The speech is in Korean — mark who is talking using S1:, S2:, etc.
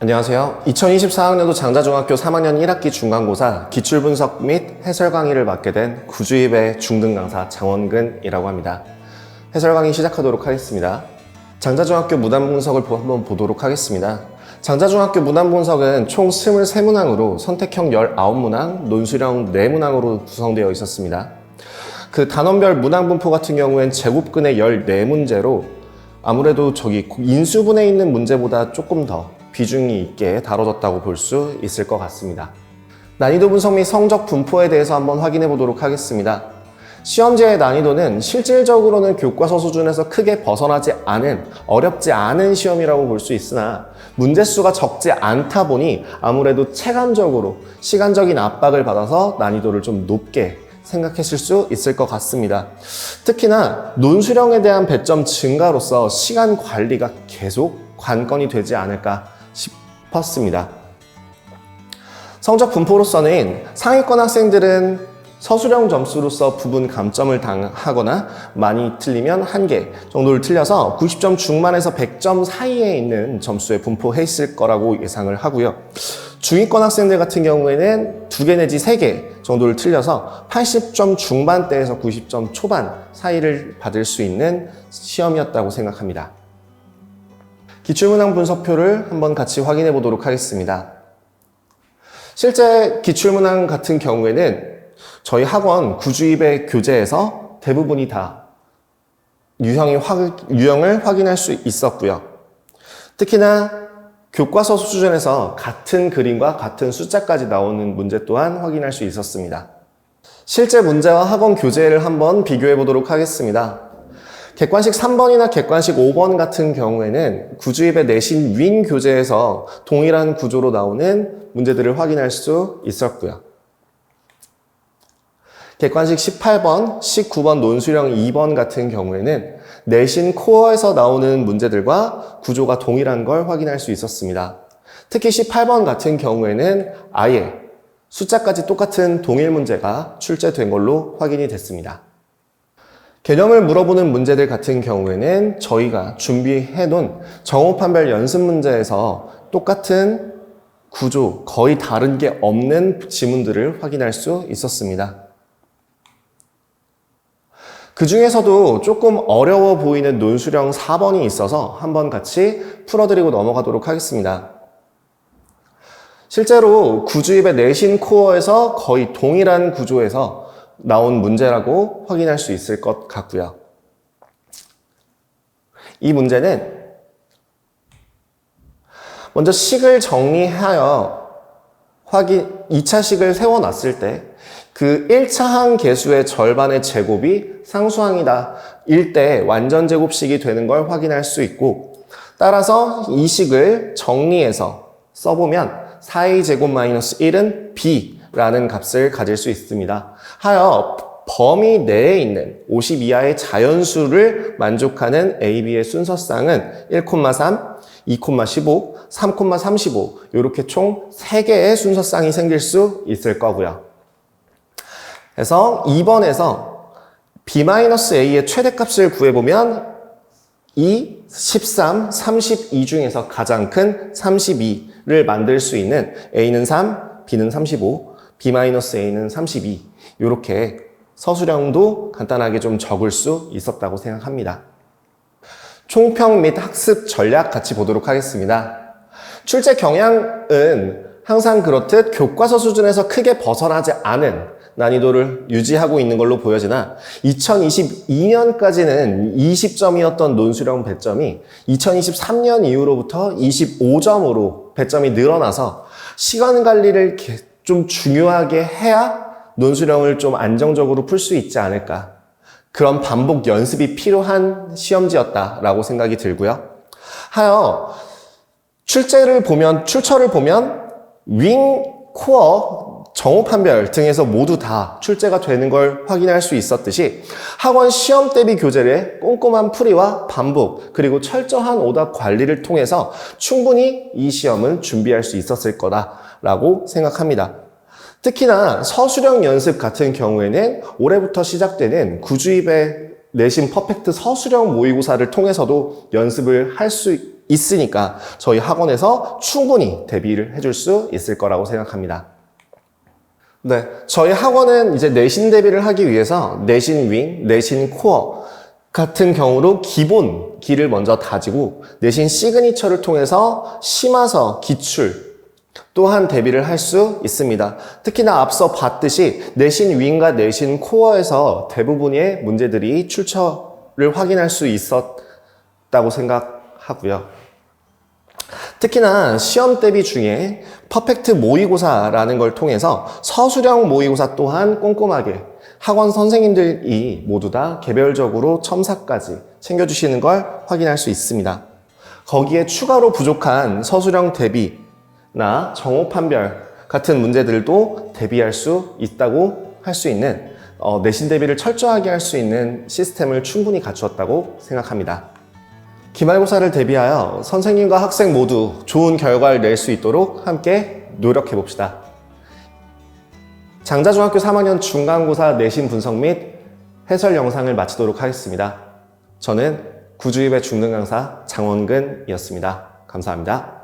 S1: 안녕하세요. 2024학년도 장자중학교 3학년 1학기 중간고사 기출분석 및 해설 강의를 맡게 된 구주입의 중등 강사 장원근이라고 합니다. 해설 강의 시작하도록 하겠습니다. 장자중학교 무단 분석을 보- 한번 보도록 하겠습니다. 장자중학교 무단 분석은 총 23문항으로 선택형 19문항, 논술형 4문항으로 구성되어 있었습니다. 그 단원별 문항 분포 같은 경우엔 제곱근의 14문제로 아무래도 저기 인수분해 있는 문제보다 조금 더 비중이 있게 다뤄졌다고 볼 수 있을 것 같습니다. 난이도 분석 및 성적 분포에 대해서 한번 확인해 보도록 하겠습니다. 시험지의 난이도는 실질적으로는 교과서 수준에서 크게 벗어나지 않은 어렵지 않은 시험이라고 볼 수 있으나 문제 수가 적지 않다 보니 아무래도 체감적으로 시간적인 압박을 받아서 난이도를 좀 높게 생각하실 수 있을 것 같습니다. 특히나 논술형에 대한 배점 증가로서 시간 관리가 계속 관건이 되지 않을까 싶었습니다. 성적 분포로서는 상위권 학생들은 서술형 점수로서 부분 감점을 당하거나 많이 틀리면 한 개 정도를 틀려서 90점 중반에서 100점 사이에 있는 점수에 분포해 있을 거라고 예상을 하고요. 중위권 학생들 같은 경우에는 두 개 내지 세 개 정도를 틀려서 80점 중반대에서 90점 초반 사이를 받을 수 있는 시험이었다고 생각합니다. 기출문항 분석표를 한번 같이 확인해 보도록 하겠습니다. 실제 기출문항 같은 경우에는 저희 학원 구주입의 교재에서 대부분이 다 유형이 확, 유형을 확인할 수 있었고요. 특히나 교과서 수준에서 같은 그림과 같은 숫자까지 나오는 문제 또한 확인할 수 있었습니다. 실제 문제와 학원 교재를 한번 비교해 보도록 하겠습니다. 객관식 3번이나 객관식 5번 같은 경우에는 구주입의 내신 윈 교재에서 동일한 구조로 나오는 문제들을 확인할 수 있었고요. 객관식 18번, 19번 논술형 2번 같은 경우에는 내신 코어에서 나오는 문제들과 구조가 동일한 걸 확인할 수 있었습니다. 특히 18번 같은 경우에는 아예 숫자까지 똑같은 동일 문제가 출제된 걸로 확인이 됐습니다. 개념을 물어보는 문제들 같은 경우에는 저희가 준비해 놓은 정오판별 연습 문제에서 똑같은 구조, 거의 다른 게 없는 지문들을 확인할 수 있었습니다. 그 중에서도 조금 어려워 보이는 논술형 4번이 있어서 한번 같이 풀어드리고 넘어가도록 하겠습니다. 실제로 구주입의 내신 코어에서 거의 동일한 구조에서 나온 문제라고 확인할 수 있을 것 같고요. 이 문제는 먼저 식을 정리하여 확인 2차 식을 세워 놨을 때 그 1차 항 개수의 절반의 제곱이 상수항이다. 일 때 완전 제곱식이 되는 걸 확인할 수 있고 따라서 이 식을 정리해서 써보면 4a 제곱 마이너스 1은 b 라는 값을 가질 수 있습니다. 하여 범위 내에 있는 50 이하의 자연수를 만족하는 a, b의 순서쌍은 1,3, 2,15, 3,35 이렇게 총 3개의 순서쌍이 생길 수 있을 거고요. 그래서 2번에서 b-a의 최대값을 구해보면 이 13, 32 중에서 가장 큰 32를 만들 수 있는 a는 3, b는 35, b-a는 32 이렇게 서술형도 간단하게 좀 적을 수 있었다고 생각합니다. 총평 및 학습 전략 같이 보도록 하겠습니다. 출제 경향은 항상 그렇듯 교과서 수준에서 크게 벗어나지 않은 난이도를 유지하고 있는 걸로 보여지나 2022년까지는 20점이었던 논술형 배점이 2023년 이후로부터 25점으로 배점이 늘어나서 시간 관리를 좀 중요하게 해야 논술형을 좀 안정적으로 풀 수 있지 않을까. 그런 반복 연습이 필요한 시험지였다라고 생각이 들고요. 하여 출제를 보면, 출처를 보면 윙, 코어, 정오 판별 등에서 모두 다 출제가 되는 걸 확인할 수 있었듯이 학원 시험 대비 교재의 꼼꼼한 풀이와 반복 그리고 철저한 오답 관리를 통해서 충분히 이 시험은 준비할 수 있었을 거다 라고 생각합니다. 특히나 서술형 연습 같은 경우에는 올해부터 시작되는 구주입의 내신 퍼펙트 서술형 모의고사를 통해서도 연습을 할 수 있으니까 저희 학원에서 충분히 대비를 해줄 수 있을 거라고 생각합니다. 네, 저희 학원은 이제 내신 대비를 하기 위해서 내신 윙, 내신 코어 같은 경우로 기본 기를 먼저 다지고 내신 시그니처를 통해서 심화서, 기출 또한 대비를 할 수 있습니다. 특히나 앞서 봤듯이 내신 윙과 내신 코어에서 대부분의 문제들이 출처를 확인할 수 있었다고 생각하고요. 특히나 시험 대비 중에 퍼펙트 모의고사라는 걸 통해서 서술형 모의고사 또한 꼼꼼하게 학원 선생님들이 모두 다 개별적으로 첨삭까지 챙겨주시는 걸 확인할 수 있습니다. 거기에 추가로 부족한 서술형 대비 나 정오 판별 같은 문제들도 대비할 수 있다고 할 수 있는 어, 내신 대비를 철저하게 할 수 있는 시스템을 충분히 갖추었다고 생각합니다. 기말고사를 대비하여 선생님과 학생 모두 좋은 결과를 낼 수 있도록 함께 노력해 봅시다. 장자중학교 3학년 중간고사 내신 분석 및 해설 영상을 마치도록 하겠습니다. 저는 구주입의 중등 강사 장원근이었습니다. 감사합니다.